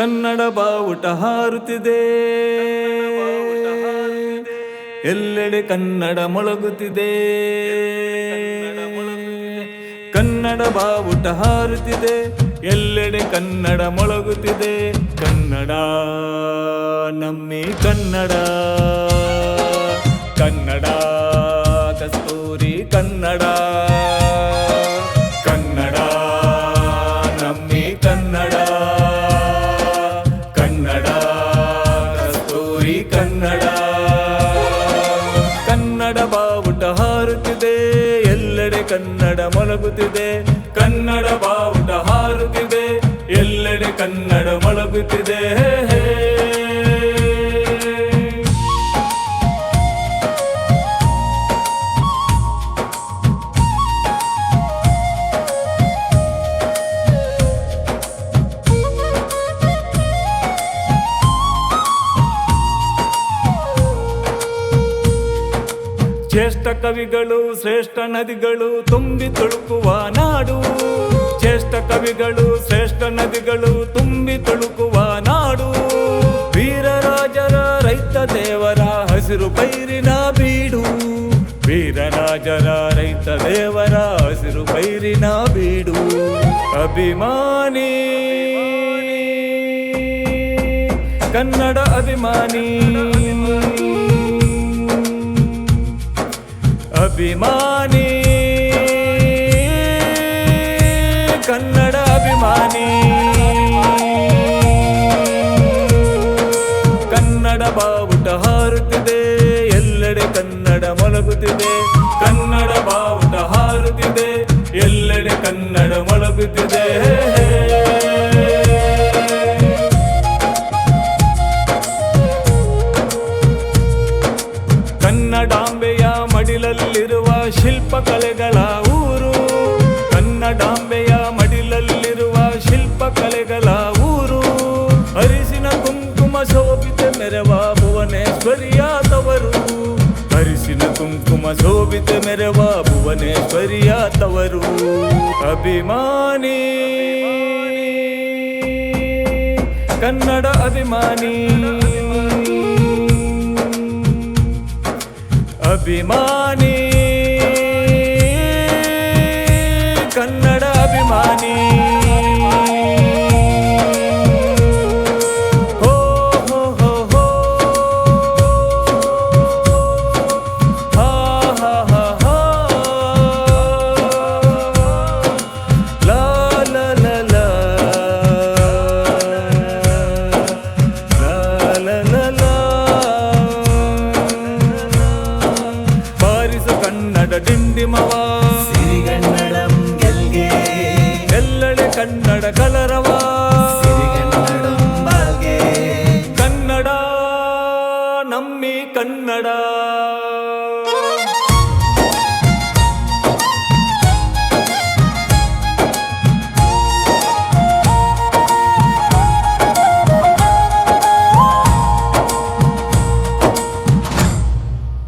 ಕನ್ನಡ ಬಾವುಟ ಹಾರುತ್ತಿದೆ. ಎಲ್ಲೆಡೆ ಕನ್ನಡ ಮೊಳಗುತ್ತಿದೆ. ಕನ್ನಡ ಬಾವುಟ ಹಾರುತ್ತಿದೆ. ಎಲ್ಲೆಡೆ ಕನ್ನಡ ಮೊಳಗುತ್ತಿದೆ. ಕನ್ನಡ ನಮ್ಮಿ ಕನ್ನಡ. ಕನ್ನಡ ಕಸ್ತೂರಿ ಕನ್ನಡ. ಕನ್ನಡ. ಕನ್ನಡ ಬಾವುಟ ಹಾರುತ್ತಿದೆ ಎಲ್ಲೆಡೆ ಕನ್ನಡ ಮೊಳಗುತ್ತಿದೆ ಕನ್ನಡ ಬಾವುಟ ಹಾರುತ್ತಿದೆ ಎಲ್ಲೆಡೆ ಕನ್ನಡ ಮೊಳಗುತ್ತಿದೆ ಶ್ರೇಷ್ಠ ಕವಿಗಳು, ಶ್ರೇಷ್ಠ ನದಿಗಳು ತುಂಬಿ ತುಳುಕುವ ನಾಡು. ಶ್ರೇಷ್ಠ ಕವಿಗಳು, ಶ್ರೇಷ್ಠ ನದಿಗಳು ತುಂಬಿ ತುಳುಕುವ ನಾಡು. ವೀರರಾಜರ ರೈತ ದೇವರ ಹಸಿರು ಪೈರಿನ ಬೀಡು. ವೀರರಾಜರ ರೈತ ದೇವರ ಹಸಿರು ಪೈರಿನ ಬೀಡು. ಅಭಿಮಾನಿ, ಕನ್ನಡ ಅಭಿಮಾನಿ. ಅಭಿಮಾನಿ. ಕನ್ನಡ ಅಭಿಮಾನಿ. ಶಿಲ್ಪಕಲೆಗಳ ಊರು. ಕನ್ನಡಾಂಬೆಯ ಮಡಿಲಲ್ಲಿರುವ ಶಿಲ್ಪಕಲೆಗಳ ಊರು. ಅರಿಸಿನ ಕುಂಕುಮ ಶೋಭಿತ ಮೆರವ ಭುವನೇಶ್ವರಿಯ ತವರು ಅರಿಸಿನ ಕುಂಕುಮ ಶೋಭಿತ ಮೆರವ ಭುವನೇಶ್ವರಿಯ ತವರು ಅಭಿಮಾನಿ. ಕನ್ನಡ ಅಭಿಮಾನಿ. ಅಭಿಮಾನಿ. ಕನ್ನಡ